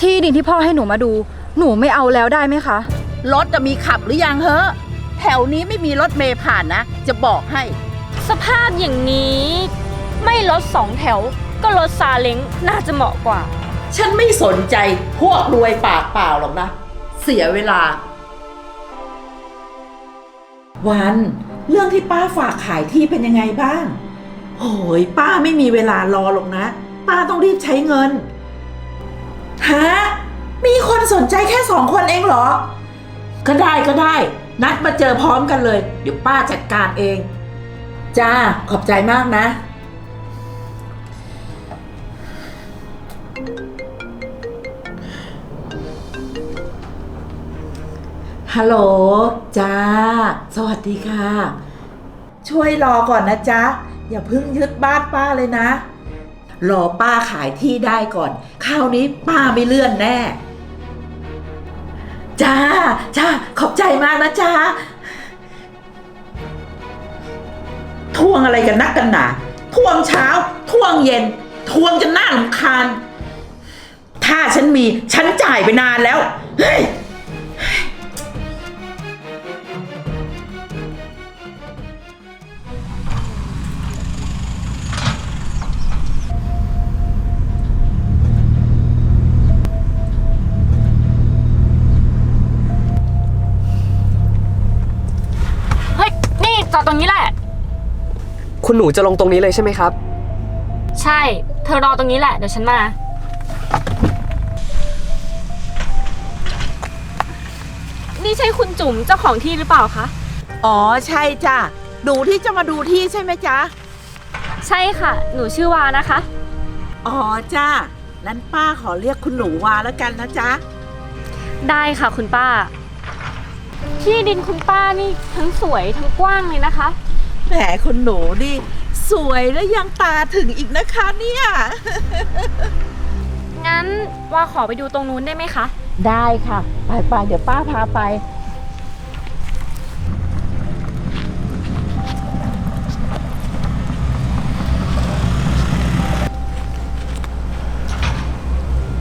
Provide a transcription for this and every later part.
ที่ดินที่พ่อให้หนูมาดู หนูไม่เอาแล้วได้ไหมคะ รถจะมีขับหรือยังเหอะแถวนี้ไม่มีรถเมย์ผ่านนะ จะบอกให้ สภาพอย่างนี้ ไม่รถสองแถว ก็รถซาเล้งน่าจะเหมาะกว่า ฉันไม่สนใจพวกรวยปากเปล่าหรอกนะ เสียเวลา วัน เรื่องที่ป้าฝากขายที่เป็นยังไงบ้างโอ้ยป้าไม่มีเวลารอหรอกนะ ป้าต้องรีบใช้เงิน ฮะ มีคนสนใจแค่สองคนเองเหรอ ก็ได้ก็ได้ นัดมาเจอพร้อมกันเลย เดี๋ยวป้าจัดการเอง จ้า ขอบใจมากนะ ฮัลโหล จ้า สวัสดีค่ะ ช่วยรอก่อนนะจ๊ะ อย่าเพิ่งยึดบ้านป้าเลยนะ รอป้าขายที่ได้ก่อน คราวนี้ป้าไม่เลื่อนแน่ จ้า จ้า ขอบใจมากนะจ้าทวงอะไรกันนักกันหนาทวงเช้าทวงเย็น ทวงจนหน้าลำคาญ ถ้าฉันมี ฉันจ่ายไปนานแล้ว เฮ้ย คุณหนูจะลงตรงนี้เลยใช่ไหมครับ ใช่ เธอรอตรงนี้แหละ เดี๋ยวฉันมา นี่ใช่คุณจุ๋มเจ้าของที่หรือเปล่าคะ อ๋อใช่จ้ะหนูที่จะมาดูที่ใช่ไหมจ๊ะ ใช่ค่ะ หนูชื่อวานะคะ อ๋อจ้านั้นป้าขอเรียกคุณหนูวาแล้วกันนะจ๊ะ ได้ค่ะคุณป้า ที่ดินคุณป้านี่ทั้งสวยทั้งกว้างเลยนะคะ แหมคุณหนูดิสวยและยังตาถึงอีกนะคะเนี่ย งั้นวาขอไปดูตรงนู้นได้ไหมคะ ได้ค่ะ ไปไปๆเดี๋ยวป้าพาไป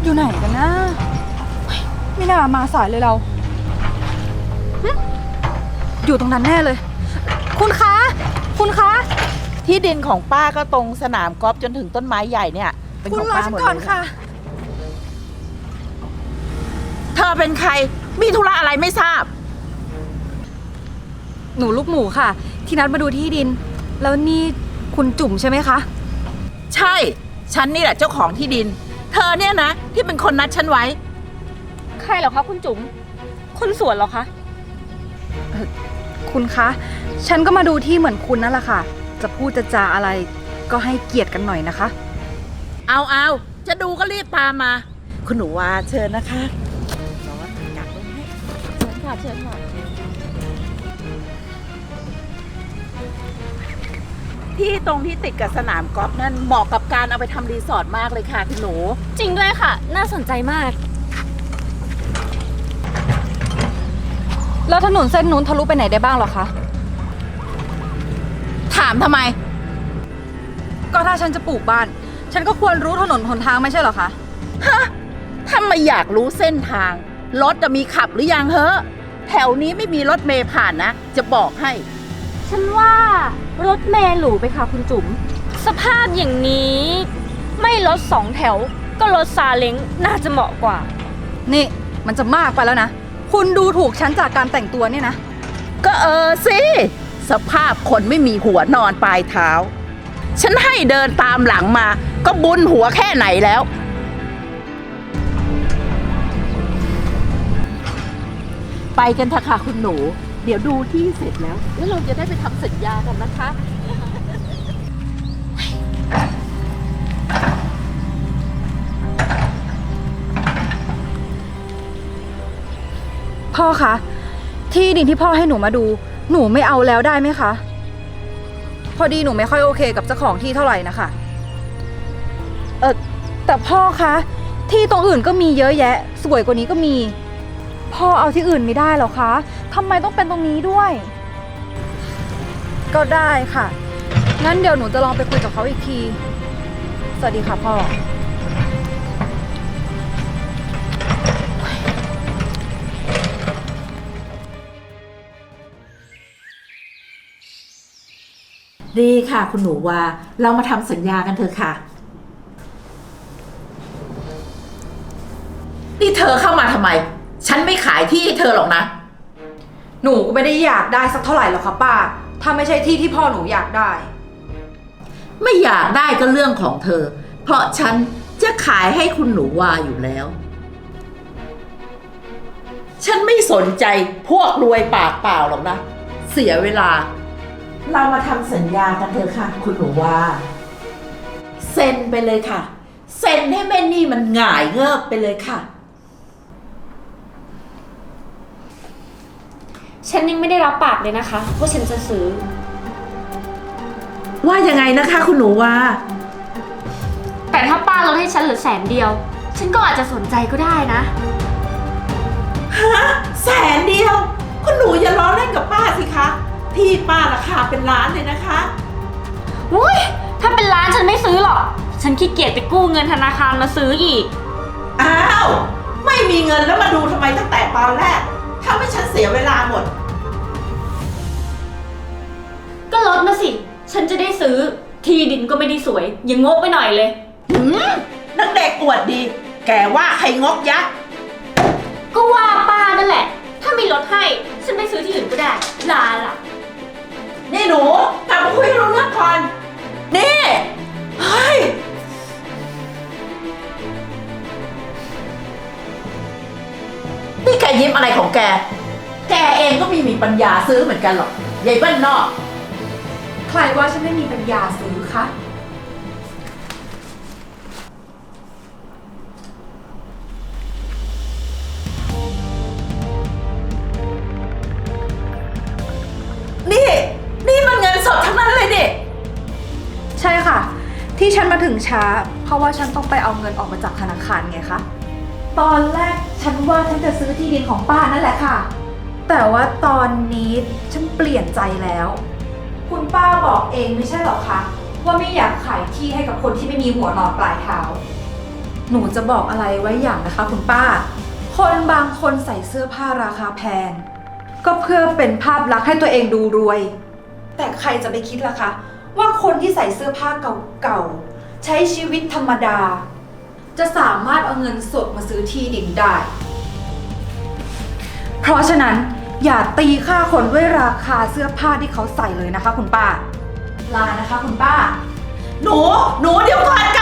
อยู่ไหนกันนะเฮ้ยไม่น่ามาสายเลยเราหึอยู่ตรงนั้นแน่เลย คุณคะ คุณคะ ที่ดินของป้าก็ตรงสนามกอล์ฟจนถึงต้นไม้ใหญ่เนี่ยเป็นคุขณองรอป้าฉัหนมดก่อนเลยค่ะ เธอเป็นใคร มีธุระอะไรไม่ทราบ หนูลูกหมูค่ะ ที่นัดมาดูที่ดิน แล้วนี่คุณจุ๋มใช่ไหมคะ ใช่ ฉันนี่แหละเจ้าของที่ดิน เธอเนี่ยนะ ที่เป็นคนนัดฉันไว้ ใครเหรอคะคุณจุ๋มคุณสวนเหรอคะ คุณคะ ฉันก็มาดูที่เหมือนคุณนั่นแหละค่ะ จะพูดจะจาอะไรก็ให้เกียรติกันหน่อยนะคะ เอาเอาจะดูก็รีบตามมา คุณหนูวาเชิญนะคะร้อนกัดไว้ให้เชิญค่ะเชิญค่ะที่ตรงที่ติดกับสนามกอล์ฟนั่นเหมาะกับการเอาไปทำรีสอร์ทมากเลยค่ะคุณหนู จริงด้วยค่ะ น่าสนใจมาก แล้วถนนเส้นนู้นทะลุไปไหนได้บ้างเหรอคะ ถามทำไม ก็ถ้าฉันจะปลูกบ้าน ฉันก็ควรรู้ถนนหนทางไม่ใช่เหรอคะถ้าไม่อยากรู้เส้นทาง รถจะมีขับหรือยังเหอะแถวนี้ไม่มีรถเมย์ผ่านนะ จะบอกให้ ฉันว่ารถเมล์หรูไปค่ะคุณจุ๋ม สภาพอย่างนี้ ไม่รถสองแถว ก็รถซาเล้งน่าจะเหมาะกว่า นี่มันจะมากไปแล้วนะ คุณดูถูกฉันจากการแต่งตัวเนี่ยนะ ก็เออสิ สภาพคนไม่มีหัวนอนปลายเท้า ฉันให้เดินตามหลังมา ก็บุญหัวแค่ไหนแล้ว ไปกันเถอะค่ะคุณหนู เดี๋ยวดูที่เสร็จแล้ว แล้วเราจะได้ไปทำสัญญากันนะคะ พ่อคะ ที่ดินที่พ่อให้หนูมาดู หนูไม่เอาแล้วได้ไหมคะ พอดีหนูไม่ค่อยโอเคกับเจ้าของที่เท่าไหร่นะคะ เออแต่พ่อคะ ที่ตรงอื่นก็มีเยอะแยะ สวยกว่านี้ก็มี พ่อเอาที่อื่นไม่ได้หรอคะทำไมต้องเป็นตรงนี้ด้วย ก็ได้ค่ะ งั้นเดี๋ยวหนูจะลองไปคุยกับเขาอีกที สวัสดีค่ะพ่อ ดีค่ะ คุณหนูวาเรามาทำสัญญากันเถอะค่ะ นี่เธอเข้ามาทำไม ฉันไม่ขายที่ให้เธอหรอกนะ หนูก็ไม่ได้อยากได้สักเท่าไหร่หรอกค่ะป้า ถ้าไม่ใช่ที่ที่พ่อหนูอยากได้ ไม่อยากได้ก็เรื่องของเธอ เพราะฉันจะขายให้คุณหนูวาอยู่แล้ว ฉันไม่สนใจพวกรวยปากเปล่าหรอกนะ เสียเวลา เรามาทำสัญญากันเถอะค่ะ คุณหนูวาเซ็นไปเลยค่ะ เซ็นให้แม่นี่มันหง่ายเงิบไปเลยค่ะ ฉันยังไม่ได้รับปากเลยนะคะว่าฉันจะซื้อ ว่ายังไงนะคะ คุณหนูวาแต่ถ้าป้าลดให้ฉันเหลือแสนเดียว ฉันก็อาจจะสนใจก็ได้นะ ฮะแสนเดียว คุณหนูอย่าล้อเล่นกับป้าสิคะ ที่ป้าราคาเป็นล้านเลยนะคะ อุ้ยถ้าเป็นร้านฉันไม่ซื้อหรอก ฉันขี้เกียจไปกู้เงินธนาคารมาซื้ออีก อ้าว ไม่มีเงินแล้วมาดูทำไมตั้งแต่ตอนแรกถ้าไม่ฉันเสียเวลาหมด ก็ลดมาสิ ฉันจะได้ซื้อ ที่ดินก็ไม่ได้สวยอย่างงกไปหน่อยเลย หืมนักเด็กอวดดี แกว่าใครงกยักษ์ก็ว่าป้านั่นแหละ ถ้าไม่ลดให้ ฉันไปซื้อที่อื่นก็ได้ ลาล่ะ นี่หนูกลับมาคุยให้รู้เรื่องก่อน นี่เฮ้ยนี่แกยิ้มอะไรของแก แกเองก็ไมีมีปัญญาซื้อเหมือนกันหรอกยายบ้านนอก ใครว่าฉันไม่มีปัญญาซื้อคะ ที่ฉันมาถึงช้า เพราะว่าฉันต้องไปเอาเงินออกมาจากธนาคารไงคะ ตอนแรกฉันว่าฉันจะซื้อที่ดินของป้านั่นแหละค่ะ แต่ว่าตอนนี้ฉันเปลี่ยนใจแล้ว คุณป้าบอกเองไม่ใช่หรอคะ ว่าไม่อยากขายที่ให้กับคนที่ไม่มีหัวนอนปลายเท้า หนูจะบอกอะไรไว้อย่างนะคะ คุณป้า คนบางคนใส่เสื้อผ้าราคาแพง ก็เพื่อเป็นภาพลักษณ์ให้ตัวเองดูรวย แต่ใครจะไปคิดล่ะคะ ว่าคนที่ใส่เสื้อผ้าเก่าๆ ใช้ชีวิตธรรมดา จะสามารถเอาเงินสดมาซื้อที่ดินได้ เพราะฉะนั้นอย่าตีค่าคนด้วยราคาเสื้อผ้าที่เขาใส่เลยนะคะ คุณป้า ลานะคะ คุณป้า หนู หนูเดี๋ยวก่อน